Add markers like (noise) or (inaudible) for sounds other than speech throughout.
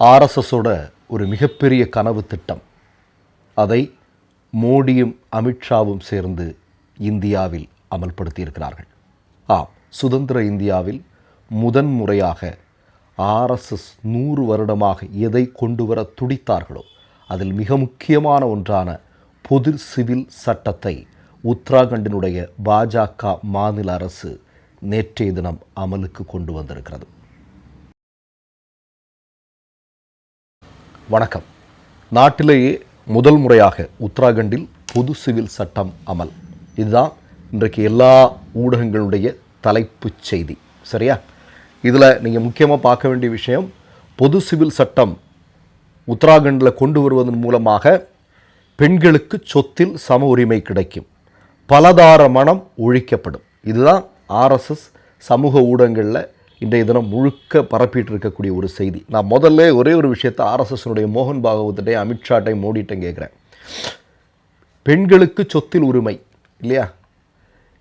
ஆர்எஸ்எஸோட ஒரு மிகப்பெரிய கனவு திட்டம். அதை மோடியும் அமித்ஷாவும் சேர்ந்து இந்தியாவில் அமல்படுத்தியிருக்கிறார்கள். ஆம் சுதந்திர இந்தியாவில் முதன் முறையாக ஆர்எஸ்எஸ் நூறு வருடமாக எதை கொண்டு வர துடித்தார்களோ அதில் மிக முக்கியமான ஒன்றான பொது சிவில் சட்டத்தை உத்தராகண்டினுடைய பாஜக மாநில அரசு நேற்றைய தினம் அமலுக்கு கொண்டு வந்திருக்கிறது. வணக்கம். நாட்டிலேயே முதல் முறையாக உத்தராகண்டில் பொது சிவில் சட்டம் அமல். இதுதான் இன்றைக்கு எல்லா ஊடகங்களுடைய தலைப்புச் செய்தி. சரியா? இதில் நீங்கள் முக்கியமாக பார்க்க வேண்டிய விஷயம் பொது சிவில் சட்டம் உத்தராகண்டில் கொண்டு வருவதன் மூலமாக பெண்களுக்கு சொத்தில் சம உரிமை கிடைக்கும். பலதார மனம் ஒழிக்கப்படும். இதுதான் ஆர்எஸ்எஸ் சமூக ஊடகங்களில் இன்றைய தினம் முழுக்க பரப்பிட்டு இருக்கக்கூடிய ஒரு செய்தி. நான் முதல்ல ஒரே ஒரு விஷயத்தை ஆர்எஸ்எஸ்னுடைய மோகன் பாகவத்திட்டையும் அமித்ஷாட்டையும் மோடிட்டையும் கேட்குறேன். பெண்களுக்கு சொத்தில் உரிமை இல்லையா?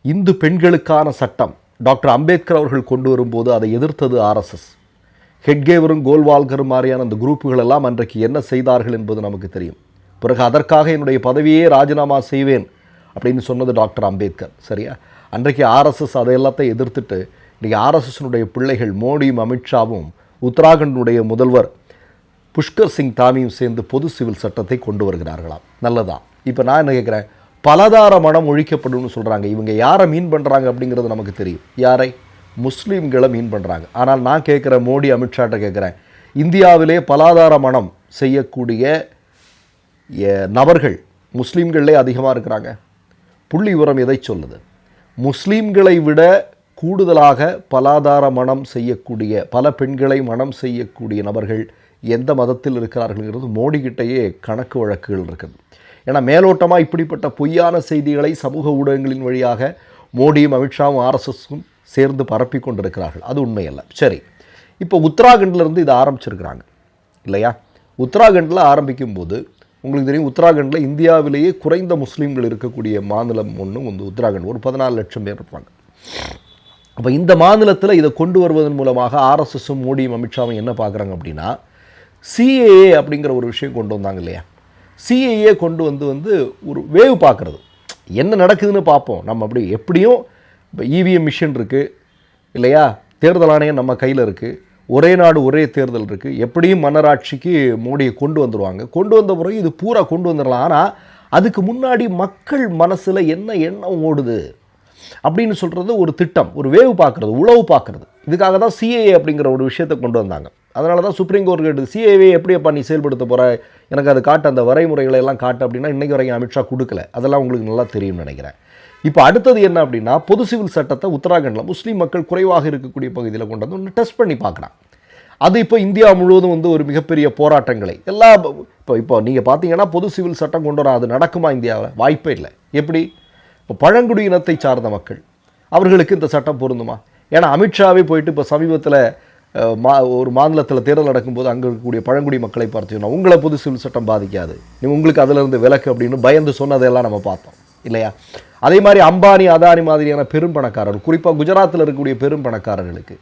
இந்து பெண்களுக்கான சட்டம். டாக்டர் அம்பேத்கர் அவர்கள் கொண்டு வரும்போது அதை எதிர்த்தது ஆர்எஸ்எஸ். ஹெட்கேவரும் கோல்வால்கரும் மாதிரியான அந்த குரூப்புகள் எல்லாம் அன்றைக்கு என்ன செய்தார்கள் என்பது நமக்கு தெரியும். பிறகு அதற்காக என்னுடைய பதவியே ராஜினாமா செய்வேன் அப்படின்னு சொன்னது டாக்டர் அம்பேத்கர் சரியா? அன்றைக்கு ஆர்எஸ்எஸ் அதை எல்லாத்தையும் எதிர்த்துட்டு இன்றைக்கி ஆர்எஸ்எஸ்னுடைய பிள்ளைகள் மோடியும் அமித்ஷாவும் உத்தராகண்டினுடைய முதல்வர் புஷ்கர் சிங் தாமியும் சேர்ந்து பொது சிவில் சட்டத்தை கொண்டு வருகிறார்களாம். நல்லதா? இப்போ நான் என்ன கேட்குறேன் பலதார மனம் ஒழிக்கப்படும்னு சொல்கிறாங்க இவங்க யாரை மீன் பண்ணுறாங்க அப்படிங்கிறது நமக்கு தெரியும். யாரை? முஸ்லீம்களை மீன் பண்ணுறாங்க ஆனால் நான் கேட்குற மோடி அமித்ஷாட்ட கேட்குறேன் இந்தியாவிலே பலாதார மனம் செய்யக்கூடிய நபர்கள் முஸ்லீம்களே அதிகமாக இருக்கிறாங்க. புள்ளி உரம் எதை சொல்லுது? முஸ்லீம்களை விட கூடுதலாக பலாதார மனம் செய்யக்கூடிய பல பெண்களை மனம் செய்யக்கூடிய நபர்கள் எந்த மதத்தில் இருக்கிறார்கள்ங்கிறது மோடிக்கிட்டேயே கணக்கு வழக்குகள் இருக்குது. ஏன்னா மேலோட்டமாக இப்படிப்பட்ட பொய்யான செய்திகளை சமூக ஊடகங்களின் வழியாக மோடியும் அமித்ஷாவும் ஆர்எஸ்எஸும் சேர்ந்து பரப்பி கொண்டிருக்கிறார்கள். அது உண்மையல்ல. சரி இப்போ உத்தராகண்ட்ல இருந்து இதை ஆரம்பிச்சிருக்கிறாங்க. இல்லையா? உத்தராகண்டில் ஆரம்பிக்கும் போது உங்களுக்கு தெரியும் உத்தராகண்டில் இந்தியாவிலேயே குறைந்த முஸ்லீம்கள் இருக்கக்கூடிய மாநிலம் ஒன்று வந்து உத்தராகண்ட். ஒரு பதினாலு லட்சம் பேர் இருப்பாங்க. அப்போ இந்த மாநிலத்தில் இதை கொண்டு வருவதன் மூலமாக ஆர்எஸ்எஸும் மோடியும் அமித்ஷாவும் என்ன பார்க்குறாங்க அப்படின்னா சிஏஏ அப்படிங்கிற ஒரு விஷயம் கொண்டு வந்தாங்க இல்லையா? சிஏஏ கொண்டு வந்து வந்து ஒரு வேவ் பார்க்குறது. என்ன நடக்குதுன்னு பார்ப்போம். நம்ம அப்படி எப்படியும் இப்போ இவிஎம் மிஷின் இருக்குது இல்லையா? தேர்தல் ஆணையம் நம்ம கையில் இருக்குது ஒரே நாடு ஒரே தேர்தல் இருக்குது எப்படியும் மன்னராட்சிக்கு மோடியை கொண்டு வந்துடுவாங்க கொண்டு வந்த பிறகு இது பூரா கொண்டு வந்துடலாம் ஆனால் அதுக்கு முன்னாடி மக்கள் மனசில் என்ன எண்ணம் ஓடுது? அப்படின்னு சொல்கிறது ஒரு திட்டம் ஒரு வேவு பார்க்குறது உழவு பார்க்குறது. இதுக்காக தான் சிஏஏ அப்படிங்கிற ஒரு விஷயத்தை கொண்டு வந்தாங்க. அதனால தான் சுப்ரீம் கோர்ட் கேட்டு சிஏஏ எப்படியப்பா நீ செயல்படுத்த போகிற எனக்கு அது காட்டு அந்த வரைமுறைகளை எல்லாம் காட்டு அப்படின்னா இன்றைக்கு வரைக்கும் அமித்ஷா கொடுக்கல. அதெல்லாம் உங்களுக்கு நல்லா தெரியும்னு நினைக்கிறேன். இப்போ அடுத்தது என்ன அப்படின்னா பொது சிவில் சட்டத்தை உத்தராகண்டில் முஸ்லீம் மக்கள் குறைவாக இருக்கக்கூடிய பகுதியில் கொண்டு வந்து ஒன்று டெஸ்ட் பண்ணி பார்க்குறான். அது இப்போ இந்தியா முழுவதும் வந்து ஒரு மிகப்பெரிய போராட்டங்களை எல்லா இப்போ இப்போ நீங்கள் பார்த்தீங்கன்னா பொது சிவில் சட்டம் கொண்டு வர அது நடக்குமா இந்தியாவில் வாய்ப்பே இல்லை. எப்படி? இப்போ பழங்குடியினத்தை சார்ந்த மக்கள் அவர்களுக்கு இந்த சட்டம் பொருந்துமா? ஏன்னா அமித்ஷாவே போயிட்டு இப்போ சமீபத்தில் மா ஒரு மாநிலத்தில் தேர்தல் நடக்கும்போது அங்கே இருக்கக்கூடிய பழங்குடி மக்களை பார்த்தீங்கன்னா உங்களை பொது சிவில் சட்டம் பாதிக்காது. நீ உங்களுக்கு அதிலிருந்து விலக்கு அப்படின்னு பயந்து சொன்னதெல்லாம் நம்ம பார்த்தோம் இல்லையா? அதே மாதிரி அம்பானி அதானி மாதிரியான பெரும் பணக்காரர்கள் குறிப்பாக குஜராத்தில் இருக்கக்கூடிய பெரும் பணக்காரர்களுக்கு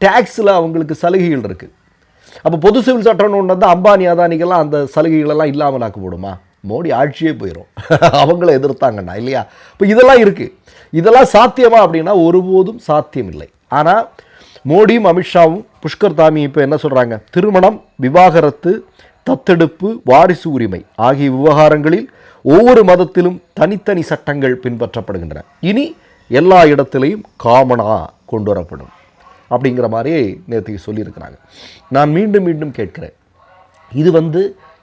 டேக்ஸில் அவங்களுக்கு சலுகைகள் இருக்குது அப்போ பொது சிவில் சட்டம்னு ஒன்று வந்து அம்பானி அதானிக்கெல்லாம் அந்த சலுகைகளெல்லாம் இல்லாமல் ஆக்கப்படுமா மோடி ஆட்சியே போயிடும் (laughs) அவங்கள எதிர்த்தாங்கண்ணா இல்லையா? இப்போ இதெல்லாம் இருக்குது இதெல்லாம் சாத்தியமா அப்படின்னா ஒருபோதும் சாத்தியம் இல்லை. ஆனால் மோடியும் அமித்ஷாவும் புஷ்கர் தாமி இப்போ என்ன சொல்கிறாங்க திருமணம் விவாகரத்து தத்தெடுப்பு வாரிசு உரிமை ஆகிய விவகாரங்களில் ஒவ்வொரு மதத்திலும் தனித்தனி சட்டங்கள் பின்பற்றப்படுகின்றன. இனி எல்லா இடத்திலையும் காமனாக கொண்டு வரப்படும். அப்படிங்கிற மாதிரி நேற்றுக்கு சொல்லியிருக்கிறாங்க. நான் மீண்டும் மீண்டும் கேட்கிறேன். இது வந்து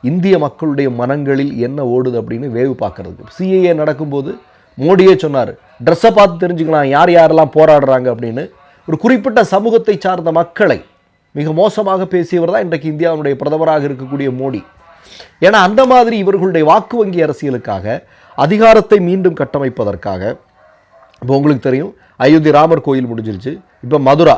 இந்திய மக்களுடைய மனங்களில் என்ன ஓடுது அப்படின்னு வேவு பார்க்கறதுக்கு சிஏஏ நடக்கும்போது மோடியே சொன்னார் ட்ரெஸ்ஸை பார்த்து தெரிஞ்சுக்கலாம் யார் யாரெல்லாம் போராடுறாங்க அப்படின்னு. ஒரு குறிப்பிட்ட சமூகத்தை சார்ந்த மக்களை மிக மோசமாக பேசியவர் தான் இன்றைக்கு இந்தியாவுடைய பிரதமராக இருக்கக்கூடிய மோடி. ஏன்னா அந்த மாதிரி இவர்களுடைய வாக்கு வங்கி அரசியலுக்காக அதிகாரத்தை மீண்டும் கட்டமைப்பதற்காக இப்போ உங்களுக்கு தெரியும் அயோத்தி ராமர் கோயில் முடிஞ்சிருச்சு. இப்போ மதுரா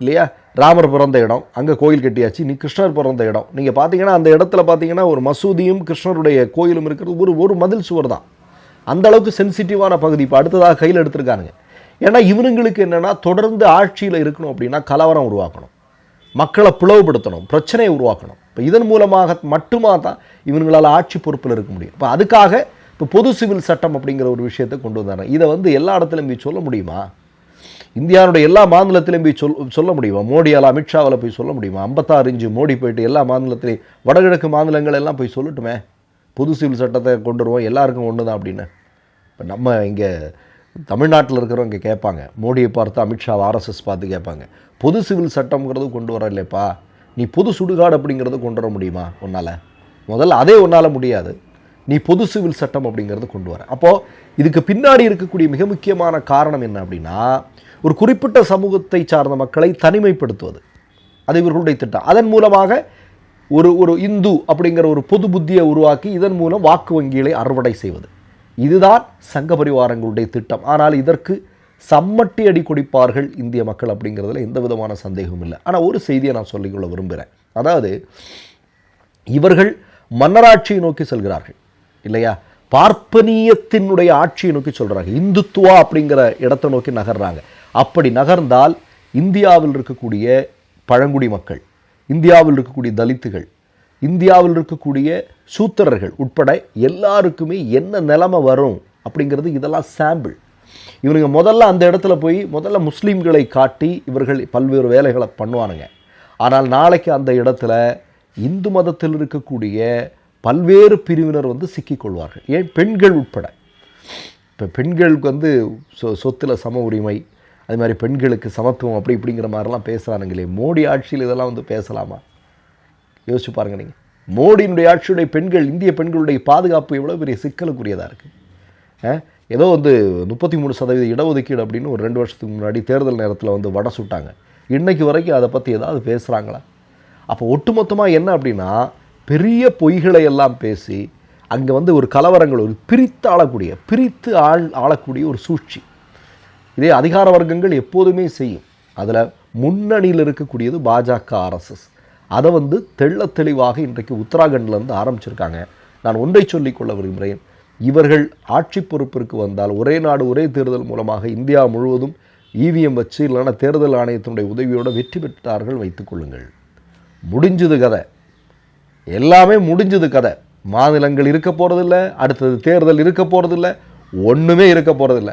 இல்லையா? ராமர் பிறந்த இடம் அங்கே கோயில் கட்டியாச்சு. நீ கிருஷ்ணர் பிறந்த இடம். நீங்கள் பார்த்தீங்கன்னா அந்த இடத்துல பார்த்தீங்கன்னா ஒரு மசூதியும் கிருஷ்ணருடைய கோயிலும் இருக்கிறது. ஒரு ஒரு மதில் சுவர் தான். அந்த அளவுக்கு சென்சிட்டிவான பகுதி. இப்போ அடுத்ததாக கையில் எடுத்திருக்கானுங்க. ஏன்னா இவனுங்களுக்கு என்னென்னா தொடர்ந்து ஆட்சியில் இருக்கணும் அப்படின்னா கலவரம் உருவாக்கணும். மக்களை பிளவுபடுத்தணும். பிரச்சனையை உருவாக்கணும். இப்போ இதன் மூலமாக மட்டுமா தான் இவங்களால் ஆட்சி பொறுப்பில் இருக்க முடியும். இப்போ அதுக்காக இப்போ பொது சிவில் சட்டம் அப்படிங்கிற ஒரு விஷயத்தை கொண்டு வந்தாங்க. இதை வந்து எல்லா இடத்துலையும் சொல்ல முடியுமா? இந்தியாவுடைய எல்லா மாநிலத்திலையும் போய் சொல் சொல்ல முடியுமா? மோடியால் அமித்ஷாவில் போய் சொல்ல முடியுமா? ஐம்பத்தாறு இன்ச்சு மோடி போயிட்டு எல்லா மாநிலத்திலையும் வடகிழக்கு மாநிலங்கள் எல்லாம் போய் சொல்லட்டுமே? பொது சிவில் சட்டத்தை கொண்டு வருவோம் எல்லாருக்கும் ஒன்று தான் அப்படின்னு. இப்போ நம்ம இங்கே தமிழ்நாட்டில் இருக்கிறவங்க கேட்பாங்க. மோடியை பார்த்து அமித்ஷா ஆர்எஸ்எஸ் பார்த்து கேட்பாங்க. பொது சிவில் சட்டம்ங்கிறது கொண்டு வர இல்லைப்பா. நீ பொது சுடுகாடு அப்படிங்கிறது கொண்டு வர முடியுமா? உன்னால். முதல்ல அதே உன்னால் முடியாது. நீ பொது சிவில் சட்டம் அப்படிங்கிறது கொண்டு வர. அப்போது இதுக்கு பின்னாடி இருக்கக்கூடிய மிக முக்கியமான காரணம் என்ன அப்படின்னா ஒரு குறிப்பிட்ட சமூகத்தை சார்ந்த மக்களை தனிமைப்படுத்துவது. அது இவர்களுடைய திட்டம். அதன் மூலமாக ஒரு ஒரு இந்து அப்படிங்கிற ஒரு பொது புத்தியை உருவாக்கி இதன் மூலம் வாக்கு வங்கிகளை அறுவடை செய்வது. இதுதான் சங்க பரிவாரங்களுடைய திட்டம். ஆனால் இதற்கு சம்மட்டி அடி கொடுப்பார்கள் இந்திய மக்கள் அப்படிங்கிறதுல எந்த விதமான சந்தேகமும் இல்லை. ஆனால் ஒரு செய்தியை நான் சொல்லிக்கொள்ள விரும்புகிறேன் அதாவது இவர்கள் மன்னராட்சியை நோக்கி செல்கிறார்கள். இல்லையா? பார்ப்பனியத்தினுடைய ஆட்சியை நோக்கி சொல்கிறாங்க இந்துத்துவா அப்படிங்கிற இடத்தை நோக்கி நகர்றாங்க. அப்படி நகர்ந்தால் இந்தியாவில் இருக்கக்கூடிய பழங்குடி மக்கள் இந்தியாவில் இருக்கக்கூடிய தலித்துகள் இந்தியாவில் இருக்கக்கூடிய சூத்திரர்கள் உட்பட எல்லாருக்குமே என்ன நிலமை வரும் அப்படிங்கிறது இதெல்லாம் சாம்பிள் இவனுங்க முதல்ல அந்த இடத்துல போய் முதல்ல முஸ்லீம்களை காட்டி இவர்கள் பல்வேறு வேலைகளை பண்ணுவானுங்க. ஆனால் நாளைக்கு அந்த இடத்துல இந்து மதத்தில் இருக்கக்கூடிய பல்வேறு பிரிவினர் வந்து சிக்கிக்கொள்வார்கள். ஏன்? பெண்கள் உட்பட. இப்போ பெண்களுக்கு வந்து சொ சொத்தில் சம உரிமை அது மாதிரி பெண்களுக்கு சமத்துவம் அப்படி இப்படிங்கிற மாதிரிலாம் பேசுகிறானுங்களே மோடி ஆட்சியில் இதெல்லாம் வந்து பேசலாமா? யோசிச்சு பாருங்க நீங்கள் மோடியினுடைய ஆட்சியுடைய பெண்கள் இந்திய பெண்களுடைய பாதுகாப்பு எவ்வளோ பெரிய சிக்கலுக்குரியதாக இருக்குது ஏதோ வந்து முப்பத்தி மூணு சதவீத இடஒதுக்கீடு அப்படின்னு ஒரு ரெண்டு வருஷத்துக்கு முன்னாடி தேர்தல் நேரத்தில் வந்து வடை சுட்டாங்க. இன்றைக்கு வரைக்கும் அதை பற்றி ஏதாவது பேசுகிறாங்களா அப்போ ஒட்டுமொத்தமாக என்ன அப்படின்னா பெரிய பொய்களை எல்லாம் பேசி அங்கே வந்து ஒரு கலவரங்கள் ஒரு பிரித்து ஆளக்கூடிய பிரித்து ஆள் ஆளக்கூடிய ஒரு சூழ்ச்சி. இதே அதிகார வர்க்கங்கள் எப்போதுமே செய்யும். அதில் முன்னணியில் இருக்கக்கூடியது பாஜக ஆர்எஸ்எஸ் அதை வந்து தெள்ள தெளிவாக இன்றைக்கு உத்தராகண்ட்லேருந்து ஆரம்பிச்சிருக்காங்க. நான் ஒன்றை சொல்லிக்கொள்ள விரும்புகிறேன். இவர்கள் ஆட்சி பொறுப்பிற்கு வந்தால் ஒரே நாடு ஒரே தேர்தல் மூலமாக இந்தியா முழுவதும் இவிஎம் வச்சு இல்லைனா தேர்தல் ஆணையத்தினுடைய உதவியோடு வெற்றி பெற்றார்கள் வைத்துக்கொள்ளுங்கள் முடிஞ்சது கதை. எல்லாமே முடிஞ்சது கதை. மாநிலங்கள் இருக்க போகிறதில்ல அடுத்தது தேர்தல் இருக்க போகிறதில்ல ஒன்றுமே இருக்க போகிறதில்ல